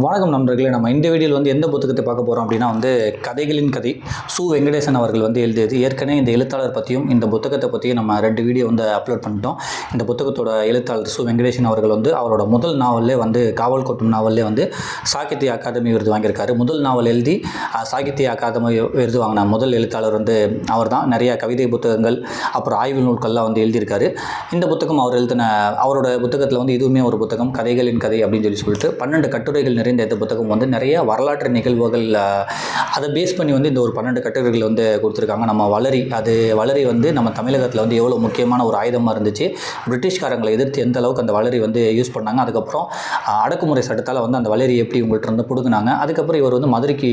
வணக்கம் நண்பர்களே நம்ம இந்த வீடியோவில் வந்து எந்த புத்தகத்தை பார்க்க போகிறோம் அப்படின்னா வந்து கதைகளின் கதை. சு. வெங்கடேசன் அவர்கள் வந்து எழுதியது. ஏற்கனவே இந்த எழுத்தாளர் பற்றியும் இந்த புத்தகத்தை பற்றியும் நம்ம ரெண்டு வீடியோ வந்து அப்லோட் பண்ணிட்டோம். இந்த புத்தகத்தோட எழுத்தாளர் சு. வெங்கடேசன் அவர்கள் வந்து அவரோட முதல் நாவல்லே வந்து காவல் கொட்டும் நாவல்லே வந்து சாகித்ய அகாதமி விருது வாங்கியிருக்காரு. முதல் நாவல் எழுதி சாகித்ய அகாதமி விருது வாங்கின முதல் எழுத்தாளர் வந்து அவர் தான் நிறையா கவிதை புத்தகங்கள் அப்புறம் ஆய்வு நூல்கள்லாம் வந்து எழுதியிருக்காரு. இந்த புத்தகம் அவர் எழுதின அவரோட புத்தகத்தில் வந்து இதுவுமே ஒரு புத்தகம். கதைகளின் கதை அப்படின்னு சொல்லி சொல்லிட்டு பன்னெண்டு கட்டுரைகள் நிறைந்த இந்த புத்தகம் வந்து நிறைய வரலாற்று நிகழ்வுகள் அதை பேஸ் பண்ணி வந்து இந்த ஒரு பன்னெண்டு கட்டுரைகள் வந்து கொடுத்துருக்காங்க. நம்ம வளரி அது வளரி வந்து நம்ம தமிழகத்தில் வந்து எவ்வளோ முக்கியமான ஒரு ஆயுதமாக இருந்துச்சு. பிரிட்டிஷ்காரங்களை எதிர்த்து எந்த அளவுக்கு அந்த வளரி வந்து யூஸ் பண்ணாங்க. அதுக்கப்புறம் அடக்குமுறை சட்டத்தால் வந்து அந்த வளரி எப்படி உங்கள்கிட்ட இருந்து பிடுங்கினாங்க. அதுக்கப்புறம் இவர் வந்து மதுரைக்கு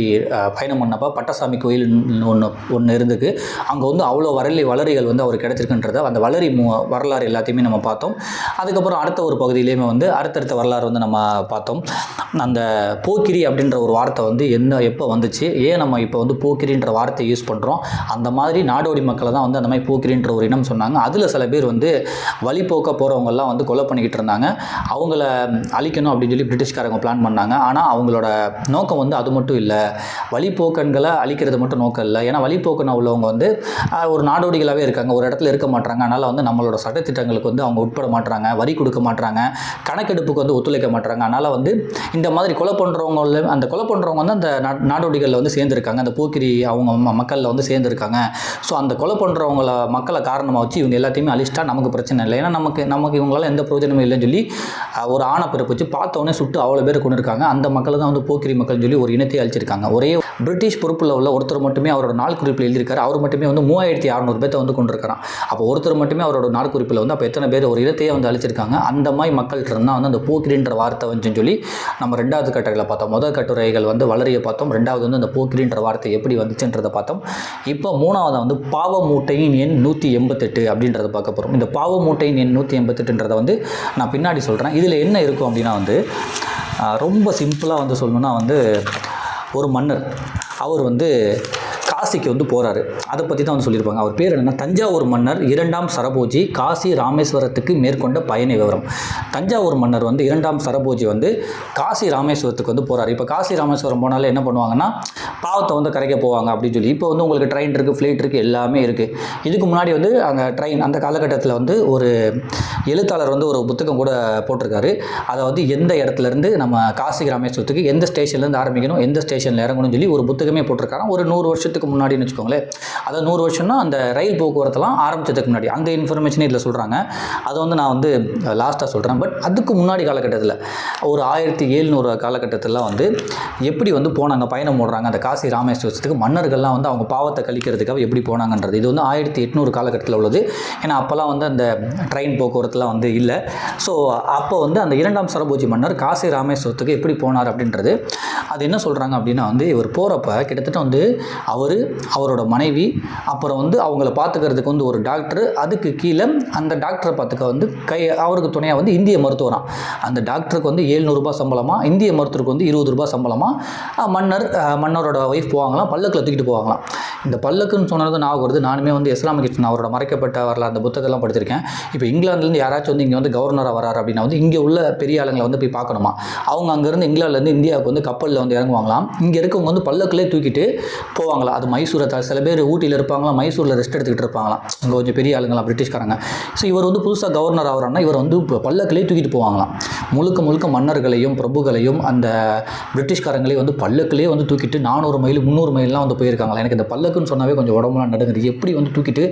பயணம் பண்ணப்போ பட்டசாமி கோயில் ஒன்று ஒன்று இருந்துக்கு. அங்கே வந்து அவ்வளோ வரலி வளரிகள் வந்து அவர் கிடச்சிருக்குன்றத அந்த வளரி மு வரலாறு எல்லாத்தையுமே நம்ம பார்த்தோம். அதுக்கப்புறம் அடுத்த ஒரு பகுதியிலையுமே வந்து அடுத்தடுத்த வரலாறு வந்து நம்ம பார்த்தோம். அந்த போக்கிரி அப்படின்ற ஒரு வார்த்தை வந்து என்ன எப்போ வந்துச்சு ஏன் நம்ம இப்போ வந்து போக்கிரின்ற வார்த்தையை யூஸ் பண்ணுறோம் அந்த மாதிரி நாடோடி மக்களை தான் வந்து அந்த மாதிரி போக்கிரின்ற ஒரு இனம் சொன்னாங்க. அதில் சில பேர் வந்து வழிபோக்க போகிறவங்கெல்லாம் வந்து கொலை பண்ணிக்கிட்டு இருந்தாங்க. அவங்கள அழிக்கணும் அப்படின்னு சொல்லி பிரிட்டிஷ்காரங்க பிளான் பண்ணாங்க. ஆனால் அவங்களோட நோக்கம் வந்து அது மட்டும் இல்லை. வழிபோக்கன்களை அழிக்கிறது மட்டும் நோக்கம் இல்லை. ஏன்னா வழிபோக்கன உள்ளவங்க வந்து ஒரு நாடோடிகளாகவே இருக்காங்க. ஒரு இடத்துல இருக்க மாட்டாங்க அதனால் வந்து நம்மளோட சட்டத்திட்டங்களுக்கு வந்து அவங்க உட்பட மாட்டுறாங்க வரி கொடுக்க மாட்டுறாங்க கணக்கெடுப்புக்கு வந்து ஒத்துழைக்க மாட்டுறாங்க அதனால் வந்து இந்த மாதிரி கொலை பண்ணுறவங்கள அந்த கொலை பண்ணுறவங்க வந்து அந்த நா- நாடோடிகளில் வந்து சேர்ந்துருக்காங்க. அந்த போக்கிரி அவங்க மக்களில் வந்து சேர்ந்துருக்காங்க. ஸோ அந்த கொலை பண்ணுறவங்கள மக்களை காரணமாக வச்சு இவங்க எல்லாத்தையுமே அழிச்சிட்டா நமக்கு பிரச்சனை இல்லை. ஏன்னா நமக்கு நமக்கு இவங்களால எந்த பிரயோஜனமும் இல்லைன்னு சொல்லி ஒரு ஆணை பிறப்பு வச்சு உடனே சுட்டு அவ்வளோ பேர் கொண்டு இருக்காங்க. அந்த மக்களை தான் வந்து போக்கிரி மக்கள்னு சொல்லி ஒரு இனத்தை அழிச்சிருக்காங்க. ஒரே பிரிட்டிஷ் பொறுப்பில் உள்ள ஒருத்தர் மட்டுமே அவரோட நாள் குறிப்பில் எழுதியிருக்காரு. அவர் மட்டுமே வந்து மூவாயிரத்தி அறநூறு பேர்த்த வந்து கொண்டிருக்கிறான் அப்போ ஒருத்தர் மட்டுமே அவரோட நாள் குறிப்பில் வந்து அப்போ எத்தனை பேர் ஒரு இனத்தையே வந்து அழிச்சிருக்காங்க. அந்த மாதிரி மக்கள்கிட்ட இருந்தால் வந்து அந்த போக்கிரின்ற வார்த்தை வந்து சொல்லி நம்ம ரெண்டு ரெண்டாவது கட்டுரைகளை பார்த்தோம். முதல் கட்டுரைகள் வந்து வளரிய பார்த்தோம். ரெண்டாவது வந்து அந்த போக்கிரின்ற வார்த்தை எப்படி வந்துச்சுன்றதை பார்த்தோம். இப்போ மூணாவது வந்து பாவ மூட்டையின் எண் நூற்றி எண்பத்தெட்டு அப்படின்றத பார்க்க போகிறோம் இந்த பாவ மூட்டையின் எண் நூற்றி எண்பத்தெட்டுன்றதை வந்து நான் பின்னாடி சொல்கிறேன் இதில் என்ன இருக்கும் அப்படின்னா வந்து ரொம்ப சிம்பிளாக வந்து சொல்லணுன்னா வந்து ஒரு மன்னர் அவர் வந்து காசிக்கு வந்து போகிறாரு அதை பற்றி தான் வந்து சொல்லியிருப்பாங்க. அவர் பேர் என்னென்னா தஞ்சாவூர் மன்னர் இரண்டாம் சரபோஜி காசி ராமேஸ்வரத்துக்கு மேற்கொண்ட பயண விவரம். தஞ்சாவூர் மன்னர் வந்து இரண்டாம் சரபோஜி வந்து காசி ராமேஸ்வரத்துக்கு வந்து போகிறார் இப்போ காசி ராமேஸ்வரம் போனாலே என்ன பண்ணுவாங்கன்னா பாவத்தை வந்து கரைக்க போவாங்க அப்படின்னு சொல்லி. இப்போ வந்து உங்களுக்கு ட்ரெயின் இருக்குது ஃப்ளைட் இருக்குது எல்லாமே இருக்குது இதுக்கு முன்னாடி வந்து அந்த ட்ரெயின் அந்த காலகட்டத்தில் வந்து ஒரு எழுத்தாளர் வந்து ஒரு புத்தகம் கூட போட்டிருக்காரு. அதை வந்து எந்த இடத்துலேருந்து நம்ம காசி ராமேஸ்வரத்துக்கு எந்த ஸ்டேஷன்லேருந்து ஆரம்பிக்கணும் எந்த ஸ்டேஷனில் இறங்கணும்னு சொல்லி ஒரு புத்தகமே போட்டிருக்காங்க ஒரு நூறு வருஷத்துக்கு முன்னாடின்னு வச்சுக்கோங்களேன். அதாவது நூறு வருஷம்னா அந்த ரயில் போக்குவரத்தெல்லாம் ஆரம்பிச்சதுக்கு முன்னாடி. அந்த இன்ஃபர்மேஷனே இதில் சொல்கிறாங்க அதை வந்து நான் வந்து லாஸ்ட்டாக சொல்கிறேன் பட் அதுக்கு முன்னாடி காலகட்டத்தில் ஒரு ஆயிரத்தி எழுநூறு காலகட்டத்தில் வந்து எப்படி வந்து போனாங்க பயணம் ஓடுறாங்க அந்த காசி ராமேஸ்வரத்துக்கு மன்னர்கள்லாம் வந்து அவங்க பாவத்தை கழிக்கிறதுக்காக எப்படி போனாங்கன்றது. இது வந்து ஆயிரத்தி எட்நூறு காலகட்டத்தில் உள்ளது. ஏன்னா அப்போல்லாம் வந்து அந்த ட்ரெயின் போக்குவரத்துலாம் வந்து இல்லை. ஸோ அப்போ வந்து அந்த இரண்டாம் சரபோஜி மன்னர் காசி ராமேஸ்வரத்துக்கு எப்படி போனார் அப்படின்றது. அது என்ன சொல்கிறாங்க அப்படின்னா வந்து இவர் போகிறப்ப கிட்டத்தட்ட வந்து அவர் அவரோட மனைவி அப்புறம் வந்து அவங்கள பார்த்துக்கிறதுக்கு வந்து ஒரு டாக்டர் அதுக்கு கீழே அந்த டாக்டரை பார்த்துக்க வந்து கை அவருக்கு துணையாக வந்து இந்திய மருத்துவராம். அந்த டாக்டருக்கு வந்து ஏழ்நூறுபா சம்பளமாக இந்திய மருத்துவருக்கு வந்து இருபது ரூபா சம்பளமாக மன்னர் மன்னரோட ஒய்ஃப் போவாங்களாம் பல்லக்கில் தூக்கிட்டு போவாங்களாம். இந்த பல்லக்குன்னு சொன்னது நான் வருது. நானுமே வந்து இஸ்லாமிக் கிருஷ்ணன் அவரோட மறைக்கப்பட்ட வரலாறு அந்த புத்தகம்லாம் படிச்சிருக்கேன். இப்போ இங்கிலாந்துலேருந்து யாராச்சும் வந்து இங்கே வந்து கவர்னராக வராரு அப்படின்னா வந்து இங்கே உள்ள பெரிய ஆளுங்களை வந்து போய் பார்க்கணுமா? அவங்க அங்கேருந்து இங்கிலாந்துலேருந்து இந்தியாவுக்கு வந்து கப்பலில் வந்து இறங்குவாங்களாம். இங்கே இருக்கவங்க வந்து பல்லக்கிலே தூக்கிட்டு போவாங்களா அது மைசூரை தா சில பேர் ஊட்டியில் இருப்பாங்களாம் மைசூரில் ரெஸ்ட் எடுத்துக்கிட்டு இருப்பாங்களாம். அங்கே கொஞ்சம் பெரிய ஆளுங்களாம் பிரிட்டிஷ்காரங்க. ஸோ இவர் வந்து புதுசாக கவர்னர் ஆகிறாருன்னா இவர் வந்து இப்போ பல்லக்கிலே தூக்கிட்டு போவாங்களாம். முழுக்க முழுக்க மன்னர்களையும் பிரபுகளையும் அந்த பிரிட்டிஷ்காரங்களையும் வந்து பல்லக்கிலே வந்து தூக்கிட்டு நானூறு மைல் முந்நூறு மைல்லாம் வந்து போயிருக்காங்களா எனக்கு இந்த பல்லக்குன்னு சொன்னாவே கொஞ்சம் உடம்புலாம் நடுங்குது. எப்படி வந்து தூக்கிட்டு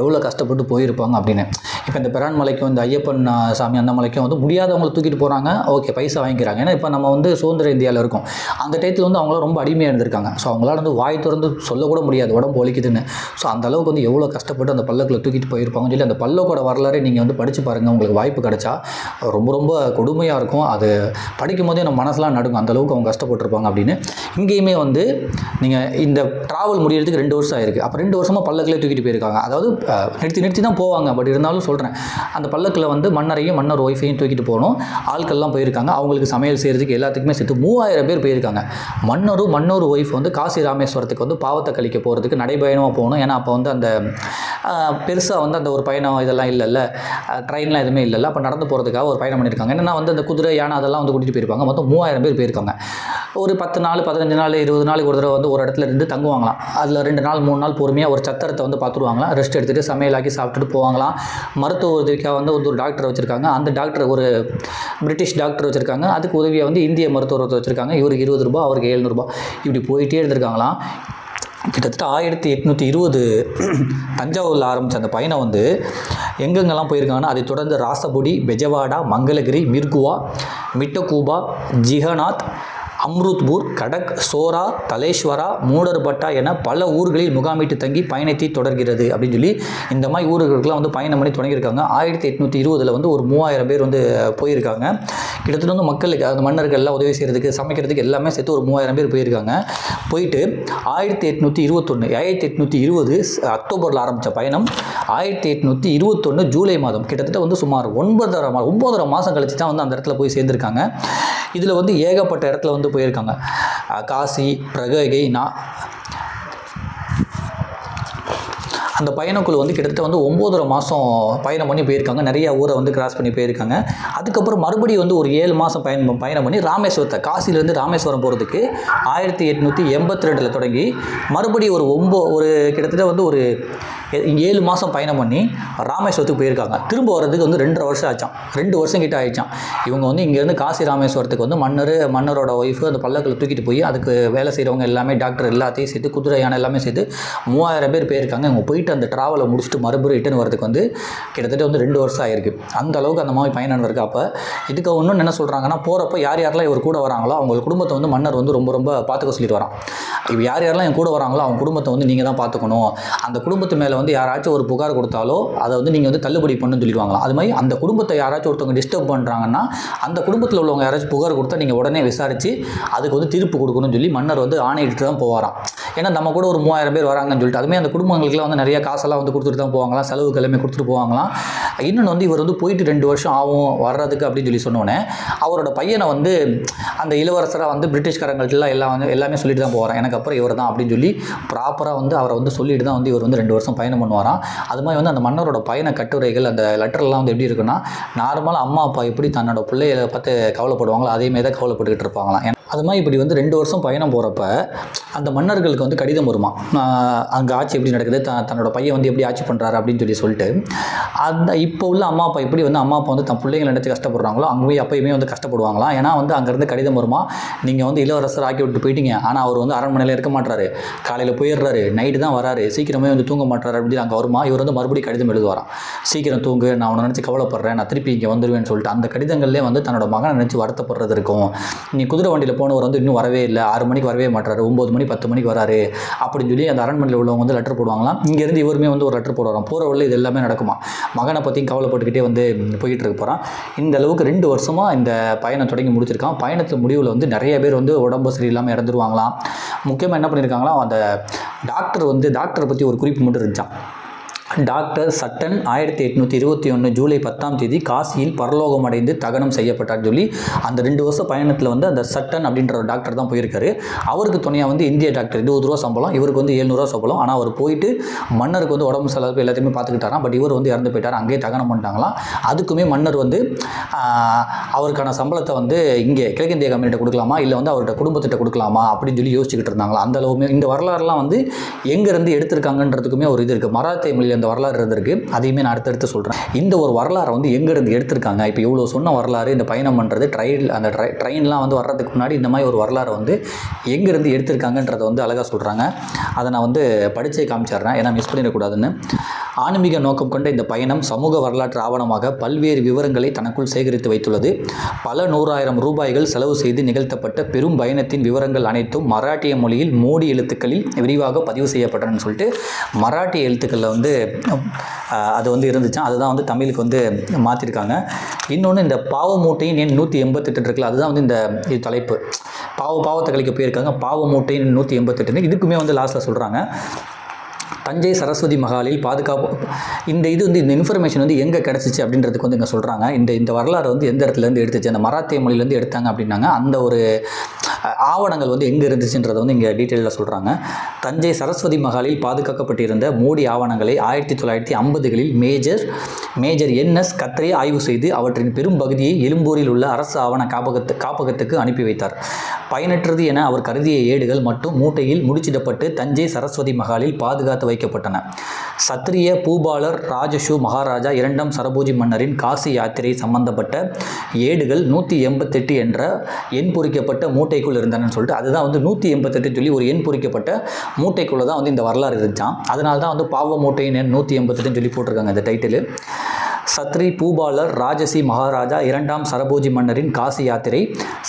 எவ்வளோ கஷ்டப்பட்டு போயிருப்பாங்க அப்படின்னு. இப்போ இந்த பெரான் மலைக்கும் இந்த ஐயப்பன் சாமி அந்த மலைக்கும் வந்து முடியாதவங்களை தூக்கிட்டு போகிறாங்க ஓகே பைசா வாங்கிக்கிறாங்க. ஏன்னா இப்போ நம்ம வந்து சுதந்திர இந்தியாவில் இருக்கோம். அந்த டயத்தில் வந்து அவங்களாம் ரொம்ப அடிமையாக இருந்திருக்காங்க. ஸோ அவங்களால வந்து வாய் திறந்து சொல்லக்கூட முடியாது உடம்பு ஒலிக்குதுன்னு ஸோ அந்த அளவுக்கு வந்து எவ்வளோ கஷ்டப்பட்டு அந்த பல்லக்கில் தூக்கிட்டு போயிருப்பாங்கன்னு சொல்லி அந்த பல்லக்கோட வரலாறு நீங்கள் வந்து படித்து பாருங்கள் உங்களுக்கு வாய்ப்பு கிடைச்சா ரொம்ப ரொம்ப கொடுமையாக இருக்கும். அது படிக்கும் போதே நம்ம மனசெலாம் நடுங்கும். அந்த அளவுக்கு அவங்க கஷ்டப்பட்டிருப்பாங்க அப்படின்னு. இங்கேயுமே வந்து நீங்கள் இந்த ட்ராவல் முடியறதுக்கு ரெண்டு வருஷம் ஆயிருக்கு. அப்போ ரெண்டு வருஷமாக பல்லக்கிலே தூக்கிட்டு போயிருக்காங்க. அதாவது நிறுத்தி நிறுத்தி தான் போவாங்க. பட் இருந்தாலும் சொல்கிறேன் அந்த பல்லக்கில் வந்து மன்னரையும் மன்னர் ஒய்ஃபையும் தூக்கிட்டு போகணும். ஆட்கள்லாம் போயிருக்காங்க. அவங்களுக்கு சமையல் செய்கிறதுக்கு எல்லாத்துக்குமே சேர்த்து மூவாயிரம் பேர் போயிருக்காங்க. மன்னரும் மன்னர் ஒய்ஃப் வந்து காசி ராமேஸ்வரத்துக்கு வந்து பாவத்தை கழிக்க போகிறதுக்கு நடைபயணமாக போகணும். ஏன்னா அப்போ வந்து அந்த பெருசாக வந்து அந்த ஒரு பயணம் இதெல்லாம் இல்லைல்ல. ட்ரெயின்லாம் எதுவுமே இல்லைல்ல. அப்போ நடந்து போகிறதுக்காக ஒரு பயணம் பண்ணியிருக்காங்க என்னென்னா வந்து அந்த குதிரை யானை அதெல்லாம் வந்து கூட்டிகிட்டு போயிருப்பாங்க. மொத்தம் மூவாயிரம் பேர் போயிருக்காங்க. ஒரு பத்து நாள் பதினஞ்சு நாள் இருபது நாளைக்கு ஒரு தடவை வந்து ஒரு இடத்துல இருந்து தங்குவாங்களாம். அதில் ரெண்டு நாள் மூணு நாள் பொறுமையாக ஒரு சத்திரத்தை வந்து பார்த்துருவாங்களாம் ரெஸ்ட் எடுத்துகிட்டு சமையலாக்கி சாப்பிட்டுட்டு போவாங்களாம். மருத்துவ உதவிக்காக வந்து ஒரு டாக்டர் வச்சுருக்காங்க. அந்த டாக்டர் ஒரு பிரிட்டிஷ் டாக்டர் வச்சுருக்காங்க. அதுக்கு உதவியாக வந்து இந்திய மருத்துவர் வச்சுருக்காங்க. இவருக்கு இருபது ரூபா அவருக்கு எழுநூறுபா இப்படி போயிட்டே இருந்திருக்காங்களாம். கிட்டத்தட்ட ஆயிரத்தி எட்நூற்றி இருபது தஞ்சாவூரில் ஆரம்பித்த அந்த பயணம் வந்து எங்கெங்கெல்லாம் போயிருக்காங்கன்னா அதை தொடர்ந்து ராசபுடி பெஜவாடா மங்களகிரி மிர்குவா மிட்டகூபா ஜிகநாத் அம்ருத்பூர் கடக் சோரா தலேஸ்வரா மூடர்பட்டா என பல ஊர்களில் முகாமிட்டு தங்கி பயணத்தை தொடர்கிறது அப்படின்னு சொல்லி இந்த மாதிரி ஊர்களுக்கெல்லாம் வந்து பயணம் பண்ணி தொடங்கியிருக்காங்க. ஆயிரத்தி எட்நூற்றி இருபதில் வந்து ஒரு மூவாயிரம் பேர் வந்து போயிருக்காங்க. கிட்டத்தட்ட வந்து மக்களுக்கு அந்த மன்னர்கள் எல்லாம் உதவி செய்கிறதுக்கு சமைக்கிறதுக்கு எல்லாமே சேர்த்து ஒரு மூவாயிரம் பேர் போயிருக்காங்க. போயிட்டு ஆயிரத்தி எட்நூற்றி இருபத்தொன்று ஆயிரத்தி எட்நூற்றி இருபது அக்டோபரில் ஆரம்பித்த பயணம். ஆயிரத்தி எட்நூற்றி இருபத்தொன்று ஜூலை மாதம் கிட்டத்தட்ட வந்து சுமார் ஒன்பதரை மா ஒன்பதரை மாதம் கழிச்சு தான் வந்து அந்த இடத்துல போய் சேர்ந்துருக்காங்க. இதில் வந்து ஏகப்பட்ட இடத்துல வந்து போயிருக்காங்க. காசி பிரககை நா அந்த பயணக்குழு வந்து கிட்டத்தட்ட வந்து ஒம்போதரை மாதம் பயணம் பண்ணி போயிருக்காங்க. நிறைய ஊரை வந்து கிராஸ் பண்ணி போயிருக்காங்க. அதுக்கப்புறம் மறுபடியும் வந்து ஒரு ஏழு மாதம் பயணம் பயணம் பண்ணி ராமேஸ்வரத்தை காசிலேருந்து ராமேஸ்வரம் போகிறதுக்கு ஆயிரத்தி எட்நூற்றி எண்பத்தி ரெண்டில் தொடங்கி மறுபடியும் ஒரு ஒம்போ ஒரு கிட்டத்தட்ட வந்து ஒரு ஏழு மாதம் பயணம் பண்ணி ராமேஸ்வரத்துக்கு போயிருக்காங்க. திரும்ப வர்றதுக்கு வந்து ரெண்டரை வருஷம் ஆச்சான் ரெண்டு வருஷம் கிட்ட ஆயிடுச்சான் இவங்க வந்து இங்கேருந்து காசி ராமேஸ்வரத்துக்கு வந்து மன்னர் மன்னரோட ஒய்ஃபு அந்த பல்லக்கில் தூக்கிட்டு போய் அதுக்கு வேலை செய்கிறவங்க எல்லாமே டாக்டர் எல்லாத்தையும் சேர்த்து குதிரை யானை எல்லாமே சேர்த்து மூவாயிரம் பேர் போயிருக்காங்க. இவங்க போயிட்டு அந்த ட்ராவலை முடிச்சுட்டு மறுபடியும் ரிட்டர்ன் வரதுக்கு வந்து கிட்டத்தட்ட வந்து ரெண்டு வருஷம் ஆயிருக்கு. அந்த அளவுக்கு அந்த மாதிரி பயணம் நடந்திருக்கு அப்போ இதுக்கு ஒன்றும் என்ன சொல்கிறாங்கன்னா போகிறப்ப யார் யாரெல்லாம் இவர் கூட வராங்களோ அவங்க குடும்பத்தை வந்து மன்னர் வந்து ரொம்ப ரொம்ப பார்த்துக்க சொல்லிட்டு வரான். இப்போ யார் யாரெல்லாம் என் கூட வராங்களோ அவங்க குடும்பத்தை வந்து நீங்கள் தான் பார்த்துக்கணும். அந்த குடும்பத்து மேலே வந்து வந்து யாராச்சும் ஒரு புகார் கொடுத்தாலோ அதை வந்து நீங்கள் வந்து தள்ளுபடி பண்ணுன்னு சொல்லிடுவாங்களாம். அது மாதிரி அந்த குடும்பத்தை யாராச்சும் ஒருத்தவங்க டிஸ்டர்ப் பண்ணுறாங்கன்னா அந்த குடும்பத்தில் உள்ளவங்க யாராச்சும் புகார் கொடுத்தா நீங்கள் உடனே விசாரித்து அதுக்கு வந்து தீர்ப்பு கொடுக்கணும்னு சொல்லி மன்னர் வந்து ஆணையிட்டு தான் போவாராம். ஏன்னா நம்ம கூட ஒரு மூவாயிரம் பேர் வராங்கன்னு சொல்லிட்டு அதுமாதிரி அந்த குடும்பங்களுக்குலாம் வந்து நிறைய காசெல்லாம் வந்து கொடுத்துட்டு தான் போவாங்களாம். செலவுக்கு எல்லாமே கொடுத்துட்டு போவாங்களாம். இன்னொன்று வந்து இவர் வந்து போயிட்டு ரெண்டு வருஷம் ஆகும் வர்றதுக்கு அப்படின்னு சொல்லி சொன்னோன்னே அவரோட பையனை வந்து அந்த இளவரசராக வந்து பிரிட்டிஷ்காரங்கள்ட்டெல்லாம் எல்லாம் வந்து எல்லாமே சொல்லிட்டு தான் போகிறேன் எனக்கு அப்புறம் இவர் தான் அப்படின்னு சொல்லி ப்ராப்பராக வந்து அவரை வந்து சொல்லிட்டு தான் வந்து இவர் வந்து ரெண்டு வருஷம் பயணம் பண்ணுவாராம். அது மாதிரி வந்து அந்த மன்னரோட பயண கட்டுரைகள் அந்த லெட்டர்லாம் வந்து எப்படி இருக்குன்னா நார்மலாக அம்மா அப்பா எப்படி தன்னோட பிள்ளைகளை பார்த்து கவலைப்படுவாங்களோ அதே மாதிரி தான் கவலைப்பட்டுக்கிட்டு இருப்பாங்களாம். அது மாதிரி இப்படி வந்து ரெண்டு வருஷம் பயணம் போகிறப்ப அந்த மன்னர்களுக்கு வந்து கடிதம் வருமா? அங்கே ஆட்சி எப்படி நடக்குது? த தன்னோட பையன் வந்து எப்படி ஆட்சி பண்ணுறாரு அப்படின்னு சொல்லி சொல்லிட்டு அந்த இப்போ உள்ள அம்மா அப்பா எப்படி வந்து அம்மா அப்பா வந்து தன் பிள்ளைங்களை நினச்சி கஷ்டப்படுறாங்களோ அங்கே போய் அப்பயுமே வந்து கஷ்டப்படுவாங்களாம். ஏன்னா வந்து அங்கேருந்து கடிதம் வருமா? நீங்கள் வந்து இளவரசர் ஆக்கி விட்டு போயிட்டீங்க. ஆனால் அவர் வந்து அரண்மனையில் இருக்க மாட்டாரு காலையில் போயிடுறாரு. நைட்டு தான் வராரு. சீக்கிரமே வந்து தூங்க மாட்டாரு அப்படின்னு அங்கே வருமா? இவர் வந்து மறுபடியும் கடிதம் எழுதுவாராம். சீக்கிரம் தூங்கு. நான் உன்னை நினச்சி கவலைப்படுறேன். நான் திருப்பி இங்கே வந்துடுவேன்னு சொல்லிட்டு அந்த கடிதங்கள்லேயே வந்து தன்னோட மகனை நினச்சி வருத்தப்படுறது இருக்கும். நீ குதிரை வண்டியில் போனவர் வந்து இன்னும் வரவே இல்லை. ஆறு மணிக்கு வரவே மாட்டாரு ஒம்பது மணி பத்து மணிக்கு வராரு. அப்படின்னு சொல்லி அந்த அரண்மனையில் உள்ளவங்க வந்து லெட்டர் போடுவாங்களாம். இங்கேருந்து இவருமே வந்து ஒரு லெட்டர் போடுவாராம். போகிற வழியில் இது எல்லாமே நடக்குமா மகனை பற்றியும் கவலைப்பட்டுக்கிட்டே வந்து போயிட்டு இருக்க போகிறான் இந்த அளவுக்கு ரெண்டு வருஷமாக இந்த பயணம் தொடங்கி முடிச்சிருக்கான். பயணத்து முடிவில் வந்து நிறைய பேர் வந்து உடம்பு சரியில்லாமல் இறந்துருவாங்களாம். முக்கியமாக என்ன பண்ணியிருக்காங்களாம் அந்த டாக்டர் வந்து டாக்டரை பற்றி ஒரு குறிப்பு மட்டும் இருந்துச்சான் டாக்டர் சட்டன் ஆயிரத்தி எட்நூற்றி இருபத்தி ஒன்று ஜூலை பத்தாம் தேதி காசியில் பரலோகம் அடைந்து தகனம் செய்யப்பட்டார் சொல்லி அந்த ரெண்டு வருஷம் பயணத்தில் வந்து அந்த சட்டன் அப்படின்ற ஒரு டாக்டர் தான் போயிருக்காரு. அவருக்கு துணையாக வந்து இந்திய டாக்டர் இருபது ரூபா சம்பளம் இவருக்கு வந்து எழுநூறுவா சம்பளம். ஆனால் அவர் போயிட்டு மன்னருக்கு வந்து உடம்பு செலவு எல்லாத்தையுமே பார்த்துக்கிட்டாராம் பட் இவர் வந்து இறந்து போயிட்டார். அங்கேயே தகனம் பண்ணிட்டாங்களாம். அதுக்குமே மன்னர் வந்து அவருக்கான சம்பளத்தை வந்து இங்கே கிழக்கிந்திய கம்பெனிகிட்ட கொடுக்கலாமா? இல்லை வந்து அவர்கிட்ட குடும்பத்திட்ட கொடுக்கலாமா? அப்படின்னு சொல்லி யோசிச்சுக்கிட்டு இருந்தாங்களா அந்த அளவுமே இந்த வரலாறுலாம் வந்து எங்கேருந்து எடுத்திருக்காங்கன்றதுக்குமே ஒரு இது இருக்குது மராத்திய மொழியில் இந்த வரலாறு இருந்திருக்கு அதையுமே நான் அடுத்தடுத்து சொல்கிறேன் இந்த ஒரு வரலாறை வந்து எங்கேருந்து எடுத்திருக்காங்க? இப்போ இவ்வளோ சொன்ன வரலாறு இந்த பயணம் பண்ணுறது ட்ரெயின் அந்த ட்ரை ட்ரெயின்லாம் வந்து வர்றதுக்கு முன்னாடி இந்த மாதிரி ஒரு வரலாறை வந்து எங்கேருந்து எடுத்திருக்காங்கன்றதை வந்து அழகாக சொல்கிறாங்க அதை நான் வந்து படித்தே காமிச்சிடுறேன் ஏன்னா மிஸ் பண்ணிடக்கூடாதுன்னு. ஆன்மீக நோக்கம் கொண்ட இந்த பயணம் சமூக வரலாற்று ஆவணமாக பல்வேறு விவரங்களை தனக்குள் சேகரித்து வைத்துள்ளது. பல நூறாயிரம் ரூபாய்கள் செலவு செய்து நிகழ்த்தப்பட்ட பெரும் பயணத்தின் விவரங்கள் அனைத்தும் மராட்டிய மொழியில் மோடி எழுத்துக்களில் விரிவாக பதிவு செய்யப்பட்டனன்னு சொல்லிட்டு மராட்டிய எழுத்துக்களில் வந்து அது வந்து இருந்துச்சு. அதுதான் வந்து தமிழுக்கு வந்து மாற்றிருக்காங்க இன்னொன்று இந்த பாவ மூட்டையின் எண் நூற்றி எண்பத்தெட்டு இருக்குல்ல அதுதான் வந்து இந்த இது தலைப்பு. பாவ பாவத்தை கழிக்க போயிருக்காங்க. பாவ மூட்டையின் நூற்றி எண்பத்தெட்டுன்னு இதுக்குமே வந்து லாஸ்ட்டில் சொல்கிறாங்க தஞ்சை சரஸ்வதி மகாலில் பாதுகாப்பு இந்த இது வந்து இந்த இன்ஃபர்மேஷன் வந்து எங்கே கிடச்சிச்சு அப்படின்றதுக்கு வந்து இங்கே சொல்கிறாங்க இந்த இந்த வரலாறு வந்து எந்த இடத்துலேருந்து எடுத்துச்சு? அந்த மராத்திய மொழியிலேருந்து எடுத்தாங்க அப்படின்னாங்க. அந்த ஒரு ஆவணங்கள் வந்து எங்கே இருந்துச்சுன்றதை வந்து இங்கே டீட்டெயிலில் சொல்கிறாங்க தஞ்சை சரஸ்வதி மகாலில் பாதுகாக்கப்பட்டிருந்த மோடி ஆவணங்களை ஆயிரத்தி தொள்ளாயிரத்தி ஐம்பதுகளில் மேஜர் மேஜர் என்எஸ் கத்ரே ஆய்வு செய்து அவற்றின் பெரும் பகுதியை எழும்பூரில் உள்ள அரசு ஆவண காப்பகத்து காப்பகத்துக்கு அனுப்பி வைத்தார். பயனற்றது என அவர் கருதிய ஏடுகள் மட்டும் மூட்டையில் முடிச்சிடப்பட்டு தஞ்சை சரஸ்வதி மகாலில் பாதுகாத்து வைக்கப்பட்டன. சத்திரிய பூபாலர் ராஜஷு மகாராஜா இரண்டாம் சரபோஜி மன்னரின் காசி யாத்திரை சம்பந்தப்பட்ட ஏடுகள் நூற்றி எண்பத்தெட்டு என்ற எண் பொறிக்கப்பட்ட மூட்டைக்குள் இருந்தனன்னு சொல்லிட்டு அதுதான் வந்து நூற்றி எண்பத்தெட்டு சொல்லி ஒரு எண் பொறிக்கப்பட்ட மூட்டைக்குள்ளே தான் வந்து இந்த வரலாறு இருந்துச்சான் அதனால தான் வந்து பாவ மூட்டையின் எண் நூற்றி எண்பத்தெட்டுன்னு சொல்லி போட்டிருக்காங்க இந்த டைட்டிலு சத்ரி பூபாலர் ராஜசி மகாராஜா இரண்டாம் சரபோஜி மன்னரின் காசி யாத்திரை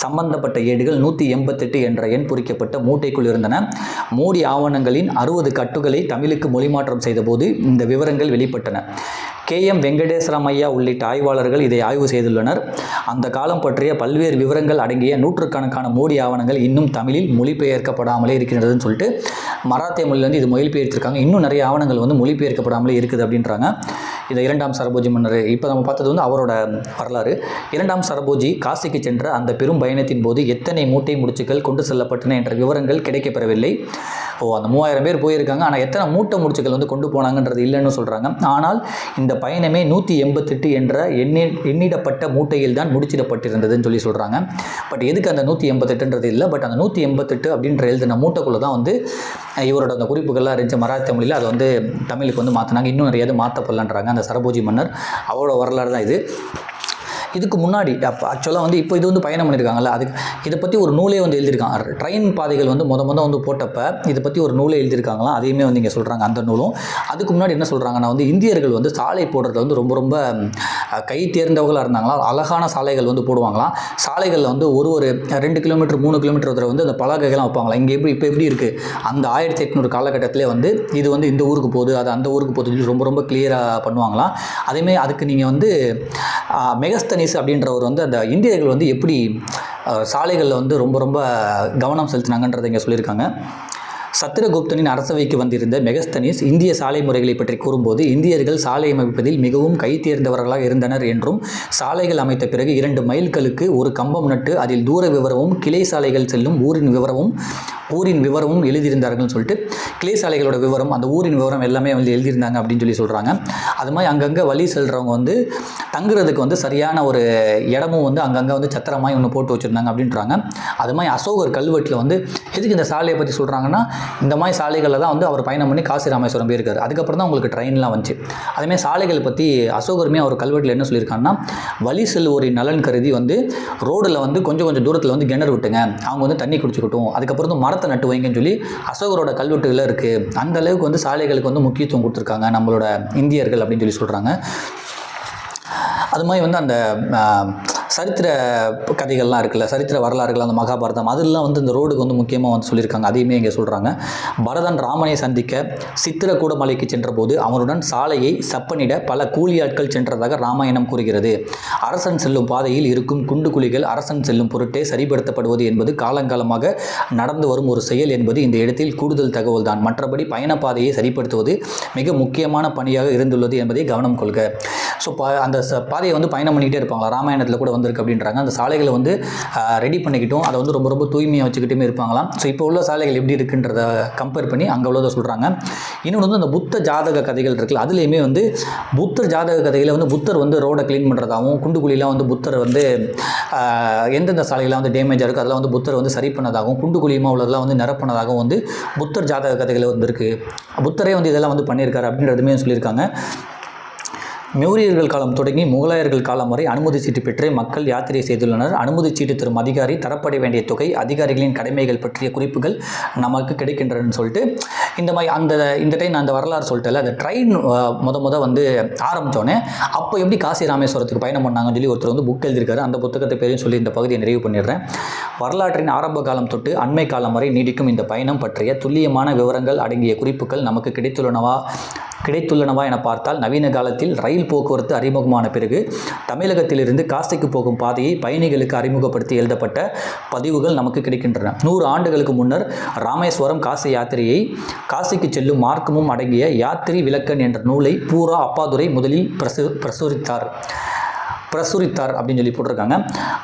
சம்பந்தப்பட்ட ஏடுகள் நூற்றி எண்பத்தெட்டு என்ற எண் பொறிக்கப்பட்ட மூட்டைக்குள் இருந்தன. மோடி ஆவணங்களின் அறுபது கட்டுகளை தமிழுக்கு மொழிமாற்றம் செய்தபோது இந்த விவரங்கள் வெளிப்பட்டன. கே எம் வெங்கடேஸ்வரமையா உள்ளிட்ட ஆய்வாளர்கள் இதை ஆய்வு செய்துள்ளனர். அந்த காலம் பற்றிய பல்வேறு விவரங்கள் அடங்கிய நூற்றுக்கணக்கான மோடி ஆவணங்கள் இன்னும் தமிழில் மொழிபெயர்க்கப்படாமலே இருக்கின்றதுன்னு சொல்லிட்டு மராத்திய மொழியிலேருந்து இது மொழிபெயர்த்திருக்காங்க. இன்னும் நிறைய ஆவணங்கள் வந்து மொழிபெயர்க்கப்படாமலே இருக்குது அப்படின்றாங்க. இதை இரண்டாம் சரபோஜி மன்னர் இப்போ நம்ம பார்த்தது வந்து அவரோட வரலாறு. இரண்டாம் சரபோஜி காசிக்கு சென்ற அந்த பெரும் பயணத்தின் போது எத்தனை மூட்டை முடிச்சுகள் கொண்டு செல்லப்பட்டன என்ற விவரங்கள் கிடைக்கப்பெறவில்லை. ஓ அந்த மூவாயிரம் பேர் போயிருக்காங்க. ஆனால் எத்தனை மூட்டை முடிச்சுகள் வந்து கொண்டு போனாங்கன்றது இல்லைன்னு சொல்கிறாங்க ஆனால் இந்த பயணமே நூற்றி எண்பத்தெட்டு என்ற எண்ணி எண்ணிடப்பட்ட மூட்டையில் தான் முடிச்சிடப்பட்டிருந்ததுன்னு சொல்லி சொல்கிறாங்க பட் எதுக்கு அந்த நூற்றி எண்பத்தெட்டுன்றது இல்லை? பட் அந்த நூற்றி எண்பத்தெட்டு அப்படின்ற எழுதின மூட்டைக்குள்ளே தான் வந்து இவரோட அந்த குறிப்புகள்லாம் இருந்துச்சு. மராத்தி மொழியில் அதை வந்து தமிழுக்கு வந்து மாற்றினாங்க இன்னும் நிறைய மாற்றப்படலான்றாங்க அந்த சரபோஜி மன்னர் அவரோட வரலாறு தான் இது. இதுக்கு முன்னாடி அப்போ ஆக்சுவலாக வந்து இப்போ இது வந்து பயணம் பண்ணியிருக்காங்கல்ல அதுக்கு இதை பற்றி ஒரு நூலே வந்து எழுதியிருக்காங்க. ட்ரெயின் பாதைகள் வந்து மொத மொதல் வந்து போட்டப்ப இதை பற்றி ஒரு நூலே எழுதியிருக்காங்களாம். அதையுமே வந்து இங்கே சொல்கிறாங்க அந்த நூலும். அதுக்கு முன்னாடி என்ன சொல்கிறாங்கன்னா வந்து இந்தியர்கள் வந்து சாலை போடுறதுல வந்து ரொம்ப ரொம்ப கை தேர்ந்தவர்களாக இருந்தாங்களாம் அழகான சாலைகள் வந்து போடுவாங்களாம். சாலைகளில் வந்து ஒரு ஒரு ரெண்டு கிலோமீட்டர் மூணு கிலோமீட்டர் தூரம் வந்து அந்த பலகைகள்லாம் வைப்பாங்களா இங்கே எப்படி இப்போ எப்படி இருக்குது அந்த ஆயிரத்தி எட்நூறு காலகட்டத்திலே வந்து இது வந்து இந்த ஊருக்கு போகுது அது அந்த ஊருக்கு போகுது ரொம்ப ரொம்ப கிளியராக பண்ணுவாங்களாம். அதேமாதிரி அதுக்கு நீங்கள் வந்து மெகஸ்தனிஸ் அப்படின்றவர் வந்து அந்த இந்தியர்கள் வந்து எப்படி சாலைகளில் வந்து ரொம்ப ரொம்ப கவனம் செலுத்தினாங்கன்றதை இங்கே சொல்லியிருக்காங்க. சத்திரகுப்தனின் அரசவைக்கு வந்திருந்த மெகஸ்தனிஸ் இந்திய சாலை முறைகளை பற்றி கூறும்போது இந்தியர்கள் சாலை அமைப்பதில் மிகவும் கை தேர்ந்தவர்களாக இருந்தனர் என்றும் சாலைகள் அமைத்த பிறகு இரண்டு மைல்களுக்கு ஒரு கம்பம் நட்டு அதில் தூர விவரமும் கிளை சாலைகள் செல்லும் ஊரின் விவரமும் ஊரின் விவரமும் எழுதியிருந்தார்கள்னு சொல்லிட்டு கிளை சாலைகளோட விவரம் அந்த ஊரின் விவரம் எல்லாமே வந்து எழுதியிருந்தாங்க அப்படின்னு சொல்லி சொல்கிறாங்க அது மாதிரி அங்கங்கே வழி செல்கிறவங்க வந்து தங்குறதுக்கு வந்து சரியான ஒரு இடமும் வந்து அங்கங்கே வந்து சத்திரமாய் ஒன்று போட்டு வச்சுருந்தாங்க அப்படின்றாங்க. அது மாதிரி அசோகர் கல்வெட்டில் வந்து எதுக்கு இந்த சாலையை பற்றி சொல்கிறாங்கன்னா இந்த மாதிரி சாலைகளில் தான் வந்து அவர் பயணம் பண்ணி காசி ராமேஸ்வரம் போயிருக்காரு. அதுக்கப்புறம் தான் உங்களுக்கு ட்ரெயின்லாம் வந்துச்சு. அதேமாதிரி சாலைகள் பற்றி அசோகருமே அவர் கல்வெட்டில் என்ன சொல்லியிருக்காங்கன்னா வழி செல்வோரின் நலன் கருதி வந்து ரோடில் வந்து கொஞ்சம் கொஞ்சம் தூரத்தில் வந்து கிணறு விட்டுங்க. அவங்க வந்து தண்ணி குடிச்சுக்கிட்டும். அதுக்கப்புறம் வந்து மரத்தை நட்டு வைங்கன்னு சொல்லி அசோகரோட கல்வெட்டுகளில் இருக்குது அந்த அளவுக்கு வந்து சாலைகளுக்கு வந்து முக்கியத்துவம் கொடுத்துருக்காங்க நம்மளோட இந்தியர்கள் அப்படின்னு சொல்லி சொல்கிறாங்க அது மாதிரி வந்து அந்த சரித்திர கதைகள்லாம் இருக்குல்ல சரித்திர வரலாறுகள் அந்த மகாபாரதம் அதெல்லாம் வந்து இந்த ரோடுக்கு வந்து முக்கியமாக வந்து சொல்லியிருக்காங்க. அதையுமே இங்கே சொல்கிறாங்க பரதன் ராமனை சந்திக்க சித்திரக்கூட மலைக்கு சென்றபோது அவனுடன் சாலையை சப்பனிட பல கூலி ஆட்கள் சென்றதாக ராமாயணம் கூறுகிறது. அரசன் செல்லும் பாதையில் இருக்கும் குண்டு குழிகள் அரசன் செல்லும் பொருட்டே சரிப்படுத்தப்படுவது என்பது காலங்காலமாக நடந்து வரும் ஒரு செயல் என்பது இந்த இடத்தில் கூடுதல் தகவல் தான் மற்றபடி பயணப்பாதையை சரிப்படுத்துவது மிக முக்கியமான பணியாக இருந்துள்ளது என்பதை கவனம் கொள்க. ஸோ பா அந்த ச பாதையை வந்து பயணம் பண்ணிக்கிட்டே இருப்பாங்களா? ராமாயணத்தில் கூட வந்திருக்கு அப்படின்றாங்க. அந்த சாலைகளை வந்து ரெடி பண்ணிக்கிட்டும் அதை வந்து ரொம்ப ரொம்ப தூய்மையாக வச்சுக்கிட்டுமே இருப்பாங்களாம். ஸோ இப்போ உள்ள சாலைகள் எப்படி இருக்குன்றத கம்பேர் பண்ணி அங்கே உள்ளதை சொல்கிறாங்க இன்னொன்று வந்து அந்த புத்த ஜாதக கதைகள் இருக்குல்ல அதுலேயுமே வந்து புத்தர் ஜாதக கதையில் வந்து புத்தர் வந்து ரோடை க்ளீன் பண்ணுறதாகவும் குண்டு குழிலாம் வந்து புத்தர் வந்து எந்தெந்த சாலையெல்லாம் வந்து டேமேஜாக இருக்குது அதெல்லாம் வந்து புத்தர் வந்து சரி பண்ணதாகவும் குண்டு குழியமாக உள்ளதெல்லாம் வந்து நிரப்பினதாகவும் வந்து புத்தர் ஜாதக கதைகள் வந்து இருக்குது புத்தரே வந்து இதெல்லாம் வந்து பண்ணியிருக்காரு அப்படின்றதுமே சொல்லியிருக்காங்க. மௌரியர்கள் காலம் தொடங்கி முகலாயர்கள் காலம் வரை அனுமதி சீட்டு பெற்று மக்கள் யாத்திரை செய்துள்ளனர். அனுமதி சீட்டு தரும் அதிகாரி தரப்பட வேண்டிய தொகை அதிகாரிகளின் கடமைகள் பற்றிய குறிப்புகள் நமக்கு கிடைக்கின்றன சொல்லிட்டு இந்த மாதிரி அந்த இந்த டைம் நான் அந்த வரலாறு சொல்லிட்டேன்ல அந்த ட்ரெயின் முத முத வந்து ஆரம்பித்தோன்னே அப்போ எப்படி காசி ராமேஸ்வரத்துக்கு பயணம் பண்ணாங்கன்னு சொல்லி ஒருத்தர் வந்து புக் எழுதியிருக்காரு. அந்த புத்தகத்தை பேரையும் சொல்லி இந்த பகுதியை நிறைவு பண்ணிடுறேன். வரலாற்றின் ஆரம்ப காலம் தொட்டு அண்மை காலம் வரை நீடிக்கும் இந்த பயணம் பற்றிய துல்லியமான விவரங்கள் அடங்கிய குறிப்புகள் நமக்கு கிடைத்துள்ளனவா கிடைத்துள்ளனவா என பார்த்தால் நவீன காலத்தில் ரயில் போக்குவரத்து அறிமுகமான பிறகு தமிழகத்திலிருந்து காசிக்கு போகும் பாதையை பயணிகளுக்கு அறிமுகப்படுத்தி எழுதப்பட்ட பதிவுகள் நமக்கு கிடைக்கின்றன. நூறு ஆண்டுகளுக்கு முன்னர் ராமேஸ்வரம் காசி யாத்திரையை காசிக்கு செல்லும் மார்க்கமும் அடங்கிய யாத்திரி விளக்கன் என்ற நூலை பூரா அப்பாதுரை முதலில் பிரசு பிரசுரித்தார். பிரசுரித்தார் அப்படின்னு சொல்லி போட்டிருக்காங்க.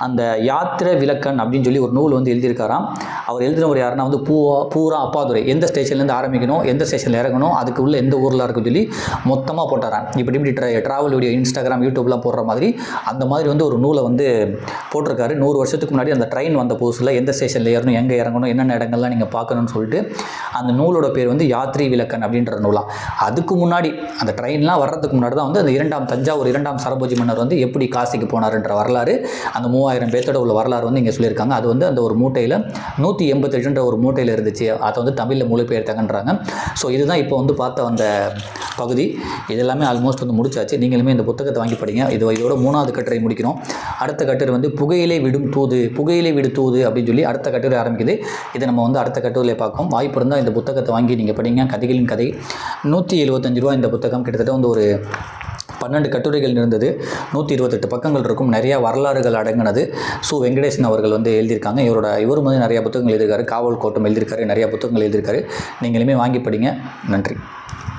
அந்த யாத்திரை விளக்கன் அப்படின்னு சொல்லி ஒரு நூல் வந்து எழுதியிருக்காராம். அவர் எழுதினவர் யாருன்னா வந்து பூவா பூரா அப்பாதுரை. எந்த ஸ்டேஷன்லேருந்து ஆரம்பிக்கணும் எந்த ஸ்டேஷனில் இறங்கணும் அதுக்கு உள்ள எந்த ஊரில் இருக்குன்னு சொல்லி மொத்தமாக போட்டாராம். இப்படி இப்படி ட்ரா ட்ராவல் வீடியோ இன்ஸ்டாகிராம் யூடியூப்லாம் போடுற மாதிரி அந்த மாதிரி வந்து ஒரு நூலை வந்து போட்டிருக்காரு. நூறு வருஷத்துக்கு முன்னாடி அந்த ட்ரெயின் வந்த புதுசில் எந்த ஸ்டேஷனில் ஏறணும் எங்கே இறங்கணும் என்னென்ன இடங்கள்லாம் நீங்கள் பார்க்கணும்னு சொல்லிட்டு அந்த நூலோட பேர் வந்து யாத்ரி விளக்கன் அப்படின்ற நூலாம் அதுக்கு முன்னாடி அந்த ட்ரெயின்லாம் வர்றதுக்கு முன்னாடி தான் வந்து அந்த இரண்டாம் தஞ்சாவூர் இரண்டாம் சரபோஜி மன்னர் வந்து எப்படி கா காசிக்கு போனாருன்ற வரலாறு அந்த மூவாயிரம் பேர்த்தோட உள்ள வரலாறு வந்து இங்கே சொல்லியிருக்காங்க. அது வந்து அந்த ஒரு மூட்டையில் நூற்றி எண்பத்தெட்டுன்ற ஒரு மூட்டையில் இருந்துச்சு. அதை வந்து தமிழில் மொழிபெயர்த்தாங்கன்றாங்க. ஸோ இதுதான் இப்போ வந்து பார்த்த அந்த பகுதி. இதெல்லாமே ஆல்மோஸ்ட் வந்து முடிச்சாச்சு. நீங்களுமே இந்த புத்தகத்தை வாங்கி படிங்க. இது இதோட மூணாவது கட்டுரை முடிக்கிறோம். அடுத்த கட்டுரை வந்து புகையிலை விடும் தூது புகையிலை விடு தூது அப்படின்னு சொல்லி அடுத்த கட்டுரை ஆரம்பிக்குது. இதை நம்ம வந்து அடுத்த கட்டுரையில் பார்க்கும் வாய்ப்பு இருந்தால் இந்த புத்தகத்தை வாங்கி நீங்கள் படிங்க. கதைகளின் கதை. நூற்றி எழுபத்தஞ்சு ரூபா இந்த புத்தகம் கிட்டத்தட்ட வந்து ஒரு பன்னெண்டு கட்டுரைகள் இருந்தது. நூற்றி இருபத்தெட்டு பக்கங்கள் இருக்கும். நிறையா வரலாறுகள் அடங்கினது. சு. வெங்கடேசன் அவர்கள் வந்து எழுதியிருக்காங்க. இவரோட இவரும் வந்து நிறையா புத்தகங்கள் எழுதியிருக்காரு. காவல் கோட்டம் எழுதியிருக்காரு. நிறையா புத்தகங்கள் எழுதியிருக்காரு. நீங்களுமே வாங்கி படிங்க. நன்றி.